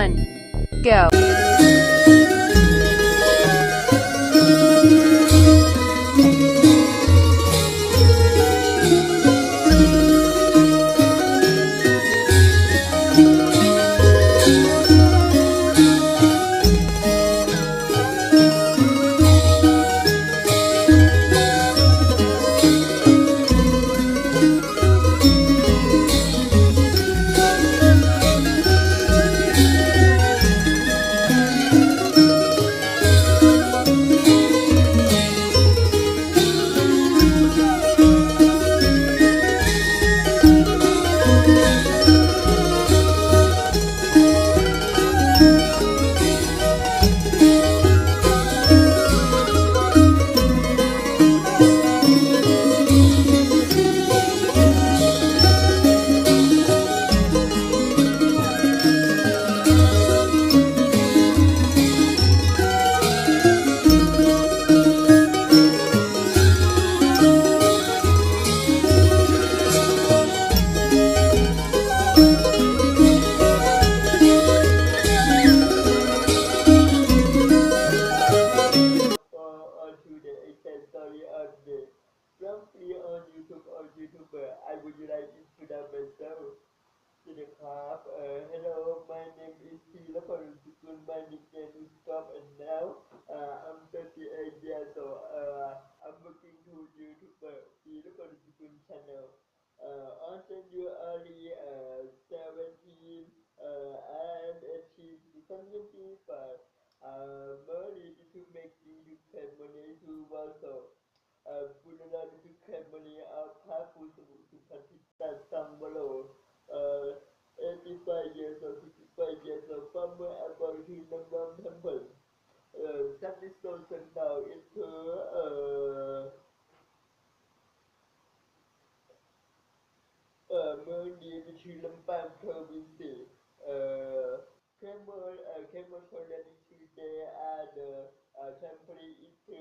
one, go. ครับ Uh, hello, my name is Tila Parusukun. My nickname is Tom, and now uh, I'm 38 years old. Uh, I'm working to YouTube uh, Tila Parusukun channel. Uh, sent you early uh, 17, uh, and achieved something uh, I'm ready to make you can money to also. Uh, put to lot of money up, have to participate some below. Uh, 85 years or 65 years or somewhere about his around numbers. Uh, Sandy Stolson now into uh, uh, เมืองดีในชื่อลำปางเพอร์วินซีเอ่อ Cameron uh, Cameron uh, Colony today and uh, uh, into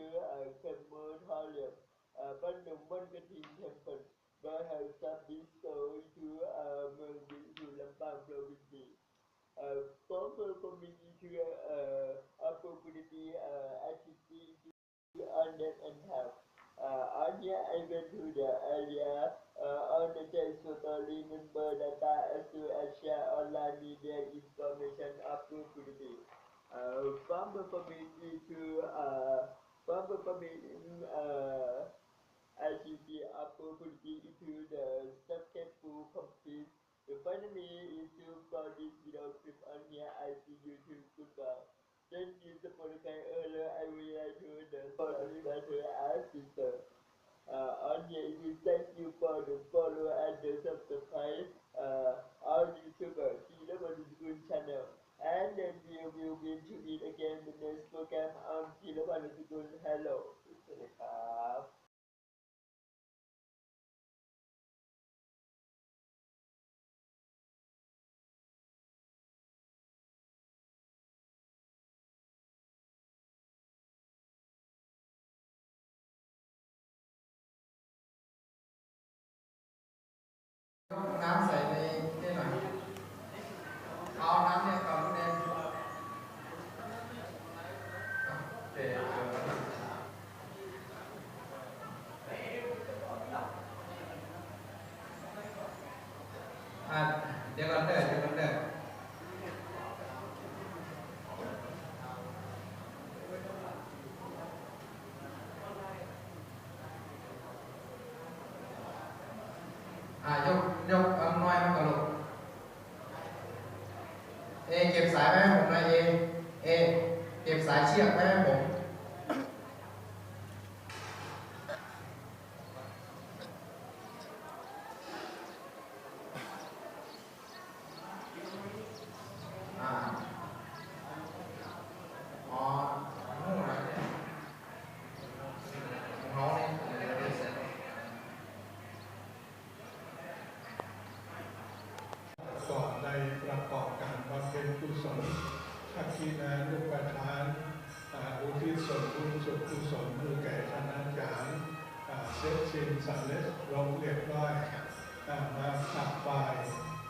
刚才呢。yeah, ฝ่าย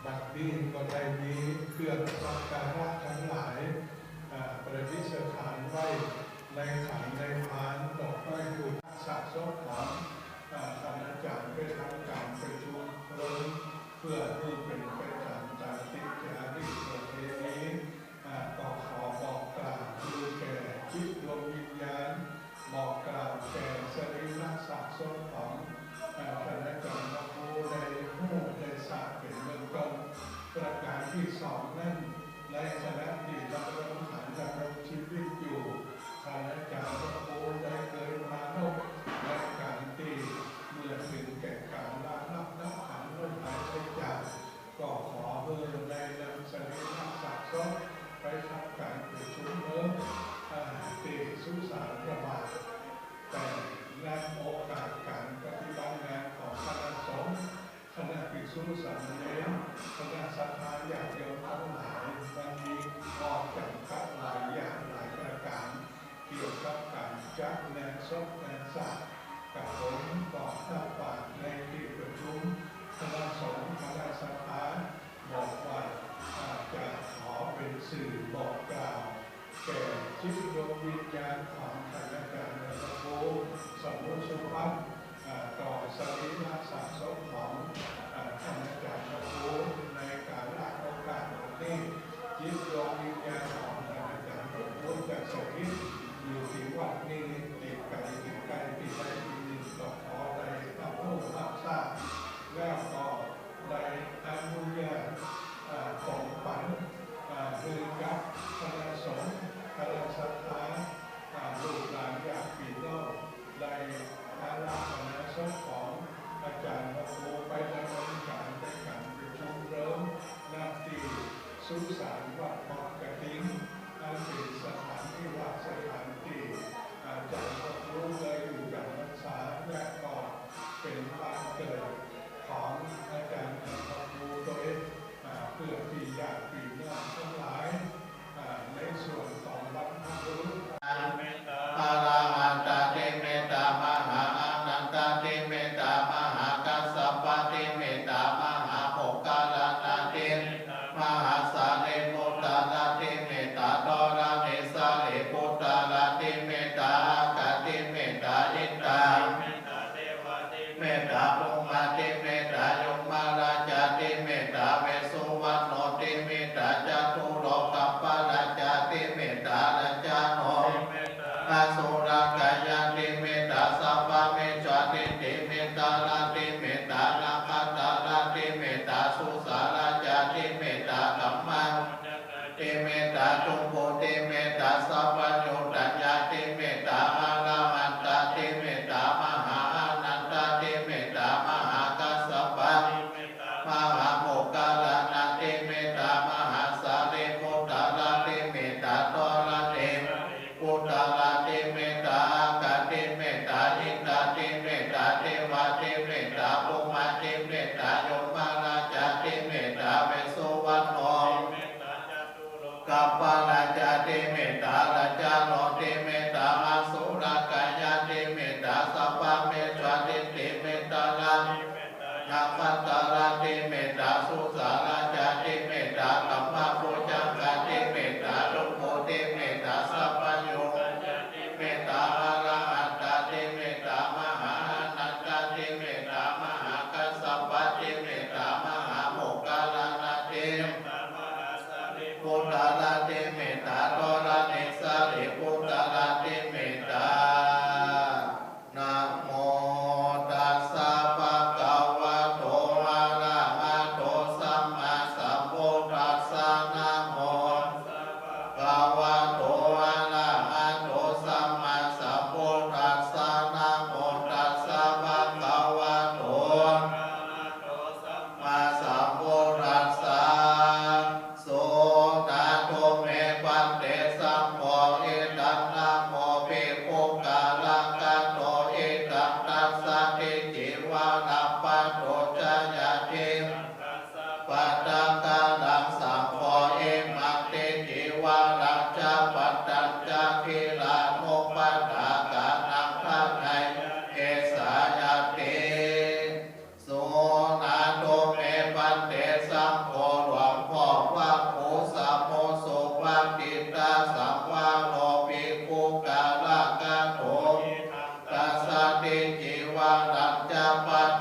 บัดนี้ก็ได้มีเครื่องสักการะทั้งหลายประดิษฐานไว้ในขันในพานดอกไยอยู่สะสมของคณะจักรไปทำการประชุมเพื่อเพื่อเป็น ทุกสารกระบาดแต่และโอกาสการปฏิบัติงานของคณะสงฆ์คณะปิกษุสามเณรคณะสัทธาอย่างเดียวทั้งหลายมันมีข้อจำกัดหลายอย่างหลายประการเกี่ยวกับการจัดงานวศพแนวศาสตร์ วิญญาณของกันและกันโอ้สัมโพชวัตต่อสรีระสัง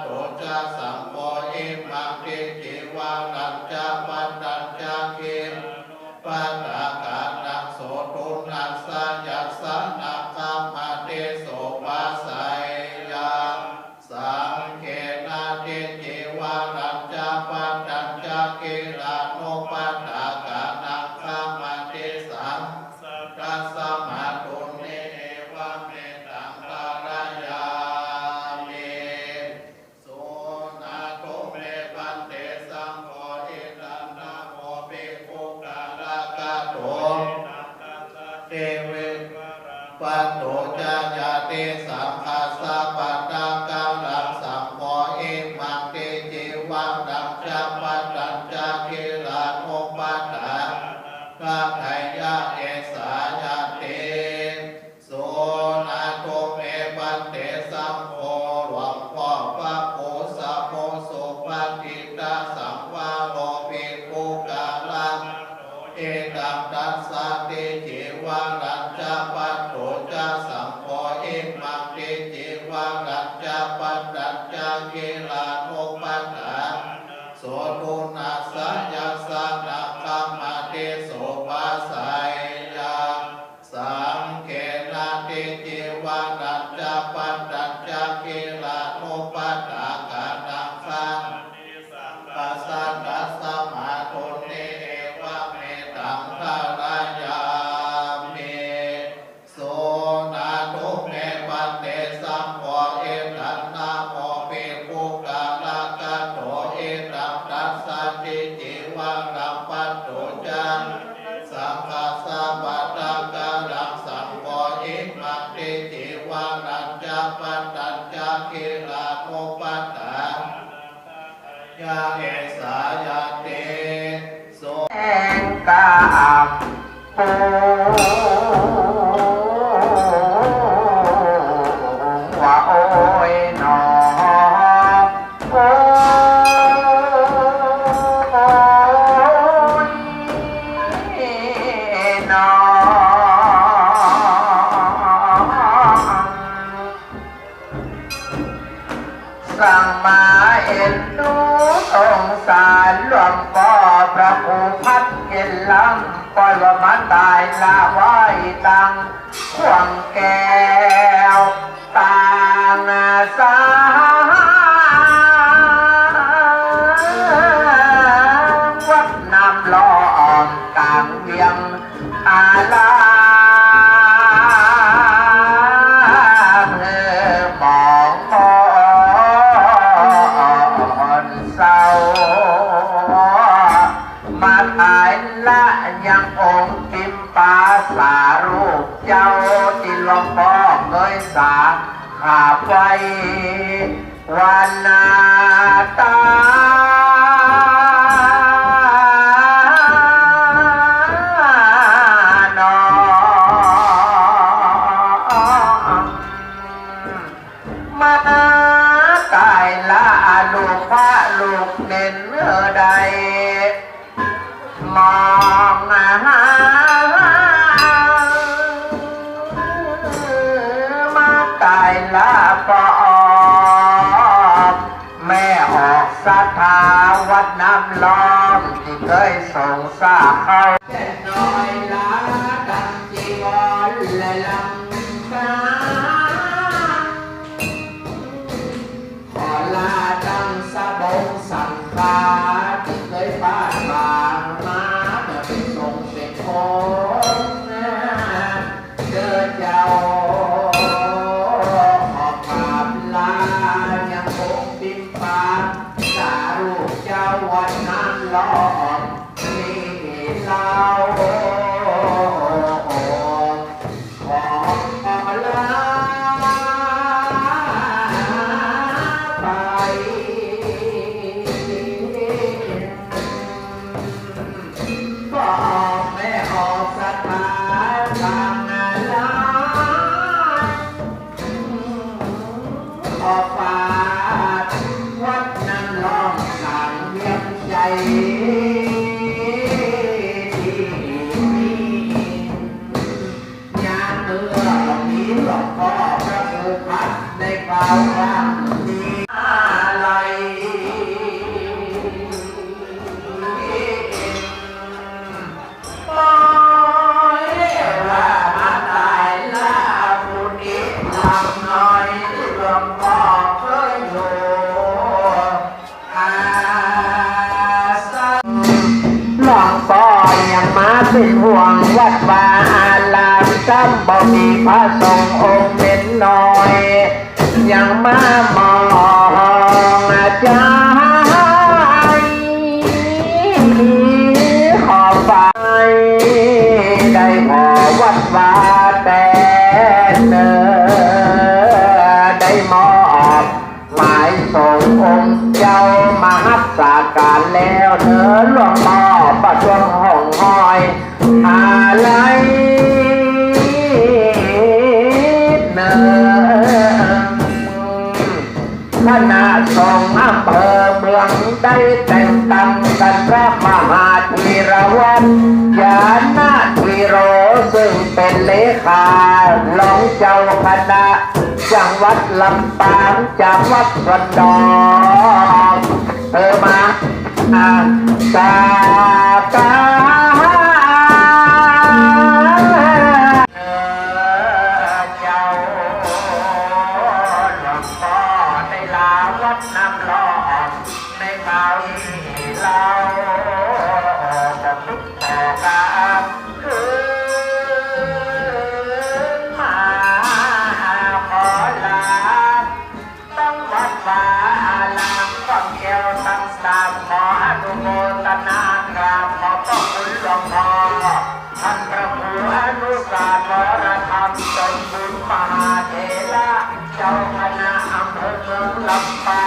โสจสังวายะแกสา ปล่อยว่ามันตายลาไว้ตังควงแก้วตางสา ใจวันนาตานอมาตายละลูกพระลูกเน้นเนื้อใดมองหา ดาปอบแม่ออกสถาวัดน้ำล้อมที่เคยส่งสาเข้า เรา เป็ห่วงวัดวาอาลามจำบ่มีพระสงฆ์องค์เป็นน้อย ยังมามองอาจาร ปัญญานาวีโรซึ่งเป็นเลขารองเจ้าคณะจังหวัดลำปางจังหวัดระนองเธอมาอาตาตา อ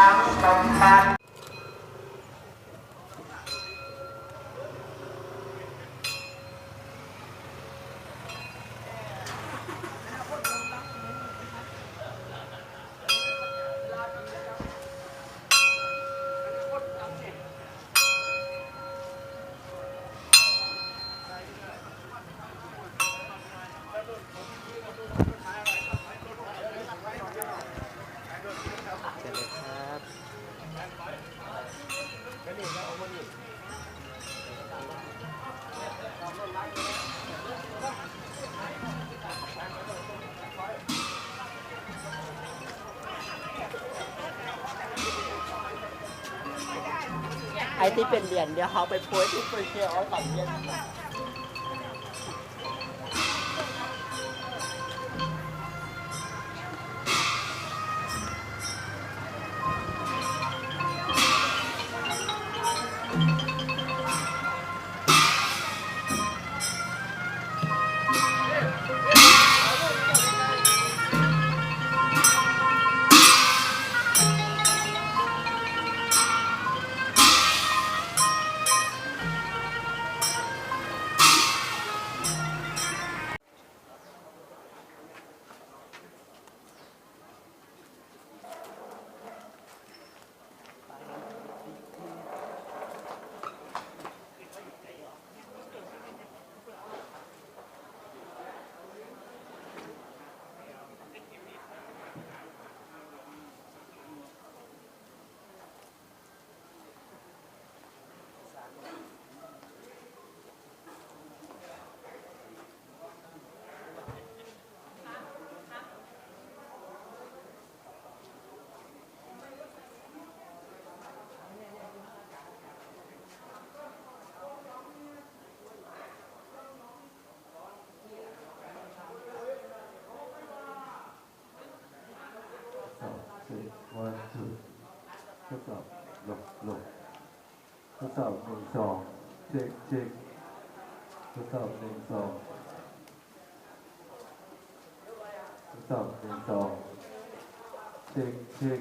ที่เป็นเหรียญเดี๋ยวเขาไปโพสต์ที่โซเชียลเอาสองเหรียญ สี่วัน two ทดสอบหลบหลบทดสอบหนึ่งสองเช็คเช็คทดสอบหนึ่งสองทดสอบหนึ่งสองเช็คเช็ค